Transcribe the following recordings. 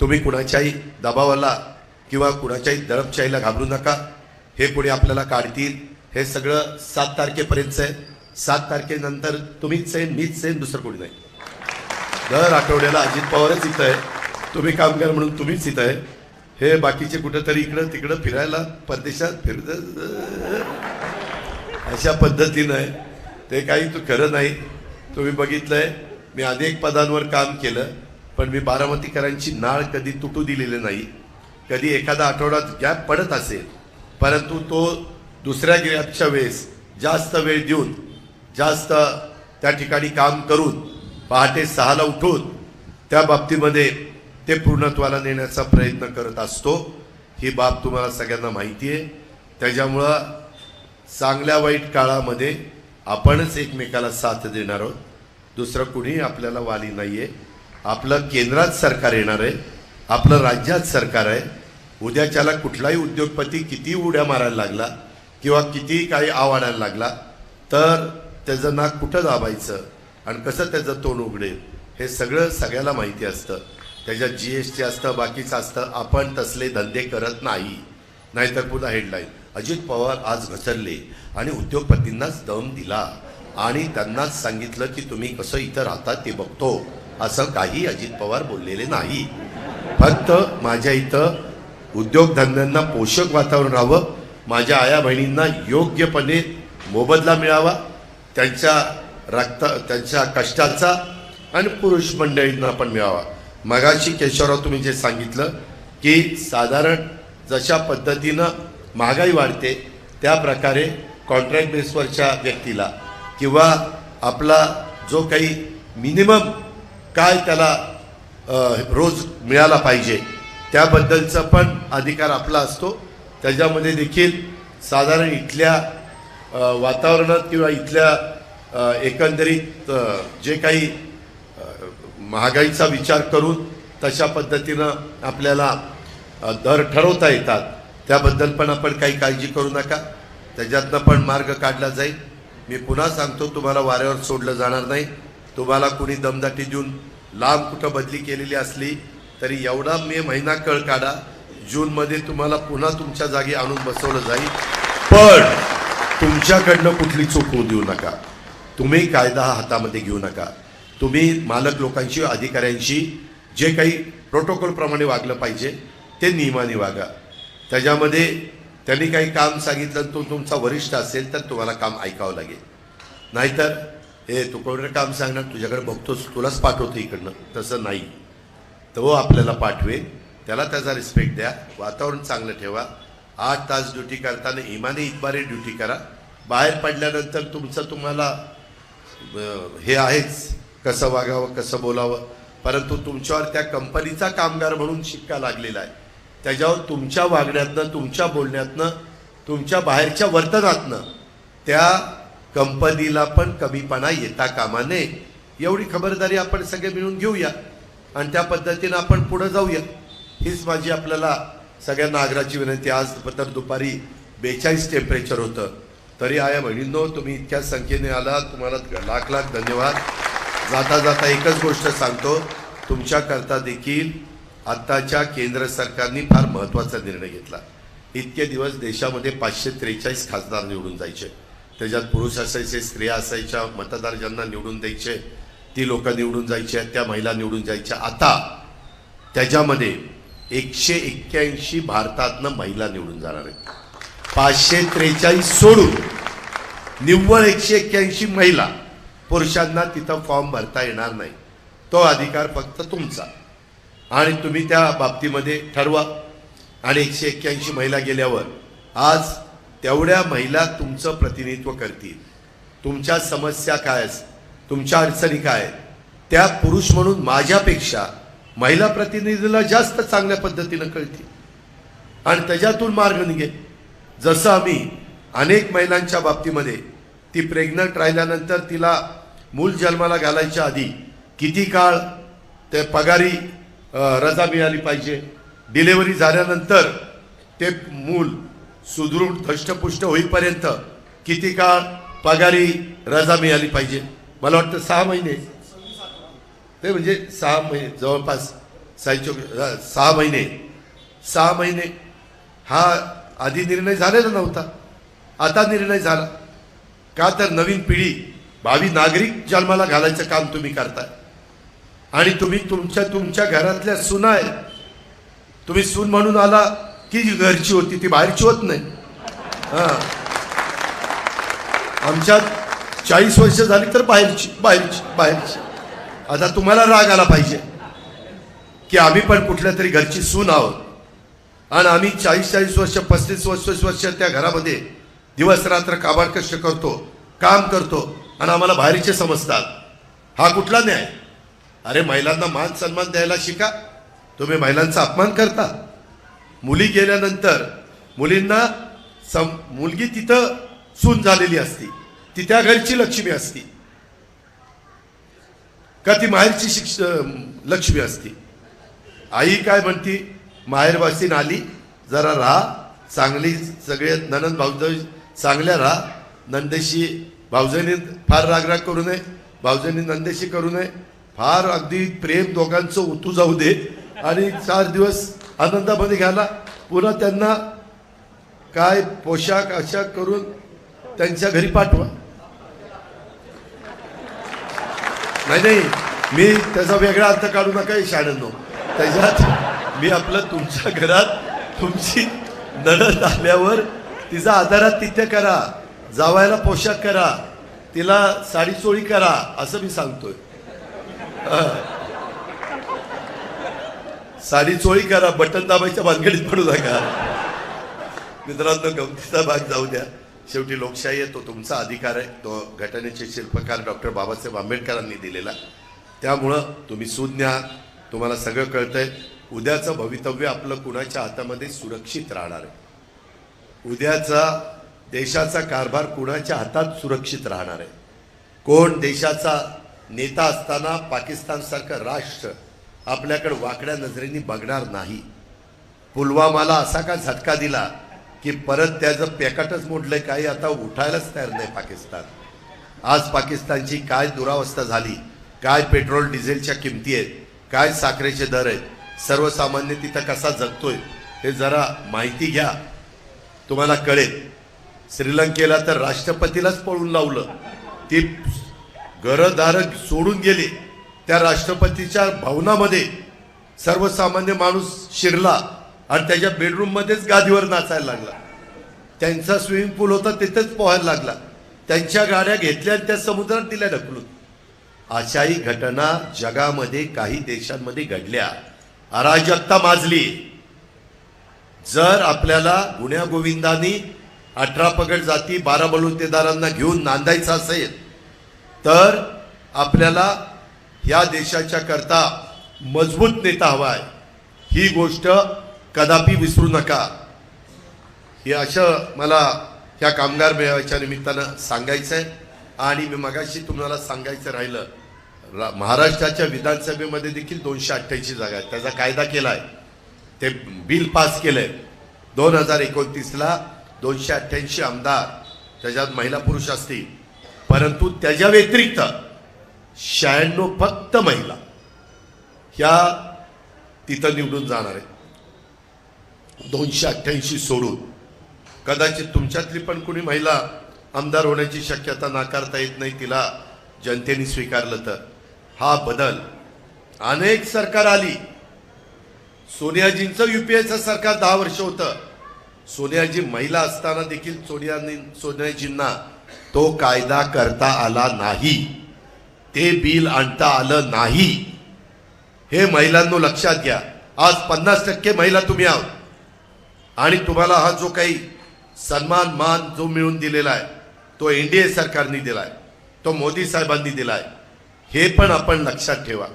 तुम्ही कुणाच्याही दबावाला किंवा कुणाच्याही दडपशाहीला घाबरू नका. हे कोणी आपल्याला काढतील. हे सगळं सात तारखेपर्यंतचं आहे. सात तारखेनंतर तुम्हीच आहे मीच आहे दुसरं कोणी नाही. दर आठवड्याला अजित पवारच इथं आहे. तुम्ही कामगार म्हणून तुम्हीच इथं आहे. हे बाकीचे कुठंतरी इकडं तिकडं फिरायला परदेशात फिरत अशा पद्धतीनं आहे. ते काही तू खरं नाही. तुम्ही बघितलं आहे मी अनेक पदांवर काम केलं. पण मी बारामतीकरांची नाळ कधी तुटू दिलेली नाही. कधी एखादा आठवड्यात गॅप पडत असेल. परंतु तो दुसऱ्या गॅपच्या वेळेस जास्त वेळ देऊन जास्त त्या ठिकाणी काम करून पहाटे सहाला उठून त्या बाबतीमध्ये ते पूर्णत्वाला नेण्याचा प्रयत्न करत असतो. ही बाब तुम्हाला सगळ्यांना माहिती आहे त्याच्यामुळं चांगल्या वाईट काळामध्ये आपणच एकमेकाला साथ देणार आहोत. दुसरं कुणी आपल्याला वाली नाही आहे आपलं केंद्रात सरकार येणार आहे आपलं राज्यात सरकार आहे उद्याच्याला कुठलाही उद्योगपती किती उड्या मारायला लागला किंवा किती काही आवाडायला लागला तर त्याचं नाक कुठं दाबायचं आणि कसं त्याचं तोंड उघडेल हे सगळं सगळ्याला माहिती असतं. त्याच्यात जी एस टी असतं बाकीचं असतं आपण तसले धंदे करत नाही. नाहीतर पुन्हा हेडलाईन अजित पवार आज घसरले आणि उद्योगपतींनाच दम दिला आणि त्यांनाच सांगितलं की तुम्ही कसं इथं राहता ते बघतो. असं काही अजित पवार बोललेले नाही. फक्त माझ्या इथं उद्योगधंद्यांना पोषक वातावरण राहावं माझ्या आया बहिणींना योग्यपणे मोबदला मिळावा त्यांच्या रक्त त्यांच्या कष्टाचा आणि पुरुष मंडळींना पण मिळावा. मगाशी केशवराव तुम्ही जे सांगितलं की साधारण जशा पद्धतीनं महागाई वाढते त्या प्रकारे कॉन्ट्रॅक्ट बेसवरच्या व्यक्तीला किंवा आपला जो काही मिनिमम काय त्याला रोज मिळाला पाहिजे. त्याबद्दलचा पण अधिकार आपला असतो. त्याच्यामध्ये देखील साधारण इथल्या वातावरणात किंवा इथल्या एकंदरीत जे काही महागाईचा विचार करून तशा पद्धतीनं आपल्याला दर ठरवता येतात. त्याबद्दल पण आपण काही काळजी करू नका. त्याच्यातनं पण मार्ग काढला जाईल. मी पुन्हा सांगतो तुम्हाला वाऱ्यावर सोडलं जाणार नाही. तुम्हाला कुणी दमदाटी देऊन लांब कुठं बदली केलेली असली तरी एवढा मे महिना कळ काढा. जूनमध्ये तुम्हाला पुन्हा तुमच्या जागी आणून बसवलं जाईल. पण तुमच्याकडनं कुठली चूक होऊ देऊ नका. तुम्ही कायदा हा हातामध्ये घेऊ नका. तुम्ही मालक लोकांशी अधिकाऱ्यांशी जे काही प्रोटोकॉलप्रमाणे वागलं पाहिजे ते नियमाने वागा. त्याच्यामध्ये त्यांनी काही काम सांगितलं तो तुमचा वरिष्ठ असेल तर तुम्हाला काम ऐकावं लागेल. नाहीतर हे तू कोणतं काम सांगणार तुझ्याकडे बघतोस तुलाच पाठवतो इकडनं. तसं नाही. तो आपल्याला पाठवेल त्याला त्याचा रिस्पेक्ट द्या. वातावरण चांगलं ठेवा. आठ तास ड्युटी करताना इमाने इतबारे ड्युटी करा. बाहेर पडल्यानंतर तुमचं तुम्हाला हे आहेच. कसं वागावं कसं बोलावं. परंतु तुमच्यावर त्या कंपनीचा कामगार म्हणून शिक्का लागलेला आहे. त्याच्यावर तुमच्या वागण्यातनं तुमच्या बोलण्यातनं तुमच्या बाहेरच्या वर्तनातनं त्या कंपनीला पण कमीपणा येता कामा नये. एवढी खबरदारी आपण सगळे मिळून घेऊया. आणि त्या पद्धतीनं आपण पुढं जाऊया. हीच माझी आपल्याला सगळ्यांना आग्रहाची विनंती. आज तर दुपारी बेचाळीस टेम्परेचर होतं. तरी आया बहिणींनो तुम्ही इतक्या संख्येने आला तुम्हाला लाख लाख धन्यवाद. जाता जाता एकच गोष्ट सांगतो. तुमच्याकरता देखील आत्ताच्या केंद्र सरकारने फार महत्त्वाचा निर्णय घेतला. इतके दिवस देशामध्ये पाचशे त्रेचाळीस खासदार निवडून जायचे. त्याच्यात पुरुष असायचे स्त्रिया असायच्या मतदार ज्यांना निवडून द्यायचे ती लोक निवडून जायची त्या महिला निवडून जायच्या. आता त्याच्यामध्ये एकशे एक्क्याऐंशी भारतातनं महिला निवडून जाणार आहेत. पाचशे त्रेचाळीस सोडून निव्वळ एकशे एक्क्याऐंशी महिला पुरुषांना तिथं फॉर्म भरता येणार नाही. तो अधिकार फक्त तुमचा. आणि तुम्ही त्या बाबतीमध्ये ठरवा. आणि एकशे एक्क्याऐंशी महिला गेल्यावर आज तेवढ्या महिला तुमचं प्रतिनिधित्व करतील. तुमच्या समस्या काय तुमच्या अडचणी काय आहेत, त्या पुरुष म्हणून माझ्यापेक्षा महिला प्रतिनिधीला जास्त चांगल्या पद्धतीनं कळतील. आणि त्याच्यातून मार्ग निघेल. जसं आम्ही अनेक महिलांच्या बाबतीमध्ये ती प्रेग्नंट राहिल्यानंतर तिला मूल जन्माला घालायच्या आधी किती काळ ते पगारी रजा मिळाली पाहिजे? डिलेवरी झाल्यानंतर ते मूल सुदृढ दष्टपुष्ट होईपर्यंत किती काळ पगारी रजा मिळाली पाहिजे? मला वाटतं सहा महिने. ते म्हणजे सहा महिने जवळपास सायचो सहा महिने. सहा महिने. हा आधी निर्णय झालेला नव्हता. आता निर्णय झाला. का तर नवीन पिढी भावी नागरिक जन्माला घालायचं काम तुम्ही करताय. आणि तुम्ही तुमच्या तुमच्या घरातल्या सुना आहे तुम्ही सून म्हणून आला ती जी घरची होती ती बाहेरची होत नाही. हां. आमच्यात चाळीस वर्ष झाली तर बाहेरची बाहेरची बाहेरची. आता तुम्हाला राग आला पाहिजे की आम्ही पण कुठल्या तरी घरची सून आहोत. आणि आम्ही चाळीस चाळीस वर्ष पस्तीस वर्ष वर्ष त्या घरामध्ये दिवस रात्र काबाड कष्ट करतो काम करतो आणि आम्हाला बाहेरचे समजतात. हा कुठला न्याय? अरे महिलांना मान सन्मान द्यायला शिका. तुम्ही महिलांचा अपमान करता. मुली गेल्यानंतर मुलींना सम मुलगी तिथं सून झालेली असती. ती त्या घरची लक्ष्मी असती. का ती माहेरची शिक्ष लक्ष्मी असती? आई काय म्हणती? माहेरवासीन आली जरा राहा चांगली सगळे ननंद भाऊजाई चांगल्या राहा. नंदेशी भाऊजाईने फार रागराग करू नये. भाऊजाईने नंदेशी करू नये. फार अगदी प्रेम दोघांचं ओतू जाऊ दे. आणि चार दिवस आनंदामध्ये घ्यायला. पुन्हा त्यांना काय पोशाख अशा करून त्यांच्या घरी पाठवा. नाही नाही मी त्याचा वेगळा अर्थ काढू नका शाळेनो त्याच्यात मी आपलं तुमच्या घरात तुमची नणद आल्यावर तिचा आधारात तिथे करा जावायला पोशाख करा तिला साडी चोळी करा असं मी सांगतोय. साडी चोळी करा बटन दाबायच्या भानगडीत पडू नका. मित्रांनो गमतीचा भाग जाऊ द्या. शेवटी लोकशाही आहे तो तुमचा अधिकार आहे. तो घटनेचे शिल्पकार डॉक्टर बाबासाहेब आंबेडकरांनी दिलेला. त्यामुळं तुम्ही सुज्ञ आहात. तुम्हाला सगळं कळतंय. उद्याचं भवितव्य आपलं कुणाच्या हातामध्ये सुरक्षित राहणार आहे? उद्याचा देशाचा कारभार कुणाच्या हातात सुरक्षित राहणार आहे? कोण देशाचा नेता असताना पाकिस्तानसारखं राष्ट्र आपल्याकडे वाकड्या नजरेने बघणार नाही. पुलवामाला असा का झटका दिला की परत त्याचं पेकाटच मोडलंय काही आता उठायलाच तयार नाही पाकिस्तान. आज पाकिस्तानची काय दुरावस्था झाली काय पेट्रोल डिझेलच्या किमती आहेत काय साखरेचे दर आहेत सर्वसामान्य तिथं कसा जगतोय हे जरा माहिती घ्या. तुम्हाला कळेल श्रीलंकेला तर राष्ट्रपतीलाच पळून लावलं. ती घरधारक सोडून गेले. त्या राष्ट्रपतीच्या भवनामध्ये सर्वसामान्य माणूस शिरला आणि त्याच्या बेडरूममध्येच गादीवर नाचायला लागला. त्यांचा स्विमिंग पूल होता तिथेच पोहायला लागला. त्यांच्या गाड्या घेतल्या आणि त्या समुद्रात दिल्या ढकलून. अशाही घटना जगामध्ये काही देशांमध्ये घडल्या. अराजकता माजली. जर आपल्याला गुण्या गोविंदांनी अठरा पगड जाती बारा बलुतेदारांना घेऊन नांदायचं असेल तर आपल्याला या देशाच्या करता मजबूत नेता हवा आहे. ही गोष्ट कदापि विसरू नका. हे असं मला ह्या कामगार मेळाव्याच्या निमित्तानं सांगायचं आहे आणि मी मगाशी तुम्हाला सांगायचं राहिलं रा- महाराष्ट्राच्या विधानसभेमध्ये देखील दोनशे अठ्ठ्याऐंशी जागा आहेत. त्याचा कायदा केला आहे ते बिल पास केलं आहे दोन हजार एकोणतीसला दोनशे अठ्ठ्याऐंशी आमदार त्याच्यात महिला पुरुष असतील. परंतु त्याच्या व्यतिरिक्त शहाण्णव फक्त महिला ह्या तिथं निवडून जाणार आहेत. दोनशे अठ्ठ्याऐंशी सोडून. कदाचित तुमच्यातली पण कुणी महिला आमदार होण्याची शक्यता नाकारता येत नाही तिला जनतेने स्वीकारलं तर. हा बदल अनेक सरकार आली. सोनियाजींचं युपीएचं सरकार दहा वर्ष होतं. सोनियाजी महिला असताना देखील सोनियानी सोनियाजींना तो कायदा करता आला नाही. ते बिल आणता आलं नाही. हे महिलांनो लक्षात घ्या. आज पन्नास टक्के महिला तुम्ही आहोत. आणि तुम्हाला हा जो काही सन्मान मान जो मिळून दिलेला आहे तो एन डी ए सरकारने दिलाय तो मोदी साहेबांनी दिलाय हे पण आपण लक्षात ठेवा.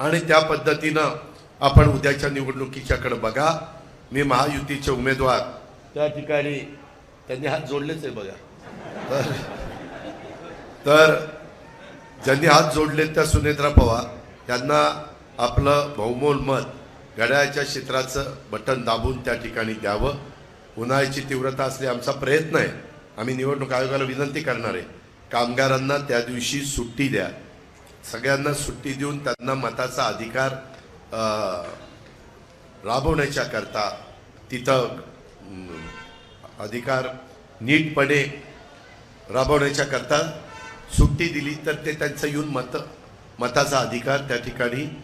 आणि त्या पद्धतीनं आपण उद्याच्या निवडणुकीच्याकडे बघा. मी महायुतीचे उमेदवार. त्या ठिकाणी त्यांनी हात जोडलेच आहे बघा. तर तर ज्यांनी हात जोडले त्या सुनेत्रा पवार त्यांना आपलं बहुमोल मत घड्याळ्याच्या क्षेत्राचं बटन दाबून त्या ठिकाणी द्यावं. उन्हाळ्याची तीव्रता असली आमचा प्रयत्न आहे. आम्ही निवडणूक आयोगाला विनंती करणार आहे. कामगारांना त्या दिवशी सुट्टी द्या. सगळ्यांना सुट्टी देऊन त्यांना मताचा अधिकार राबवण्याच्याकरता राबवण्याच्या करता तिथं अधिकार नीटपणे राबवण्याच्या करता सुट्टी दिली तर ते त्यांचं येऊन मत मताचा अधिकार त्या ठिकाणी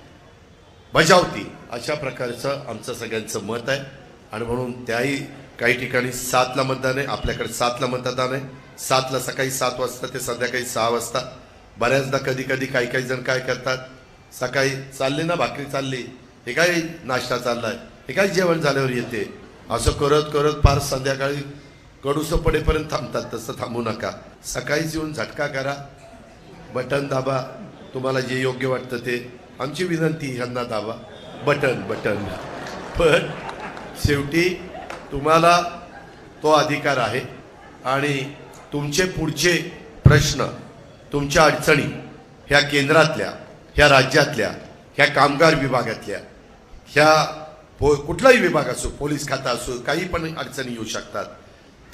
बजावतील. अशा प्रकारचं आमचं सगळ्यांचं मत आहे. आणि म्हणून त्याही काही ठिकाणी सातला मतदान आहे. आपल्याकडे सातला मतदान आहे. सातला सकाळी सात वाजता ते संध्याकाळी सहा वाजता. बऱ्याचदा कधी कधी काही काही जण काय करतात? सकाळी चालले ना भाकरी चालली. हे काय नाश्ता चाललाय? हे काय जेवण झाल्यावर येते? असं करत करत फार संध्याकाळी कडूसं पडेपर्यंत थांबतात तसं थांबू नका. सकाळीच येऊन झटका करा. बटन दाबा. तुम्हाला जे योग्य वाटतं ते. आमची विनंती ह्यांना दाबा. Button button. पण शेवटी तुम्हाला तो अधिकार आहे. आणि तुमचे पुढचे प्रश्न तुमच्या अडचणी ह्या केंद्रातल्या ह्या राज्यातल्या ह्या कामगार विभागातल्या ह्या पो कुठलाही विभाग असो पोलीस खाता असो काही पण अडचणी येऊ शकतात.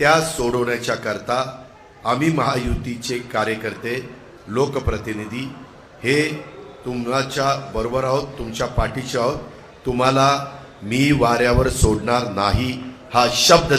त्या सोडवण्याच्या करता आम्ही महायुतीचे कार्यकर्ते लोकप्रतिनिधी हे तुमच्या बरोबर आहोत तुमच्या पाठीचे आहोत. तुम्हाला मी वाऱ्यावर सोडणार नाही हा शब्द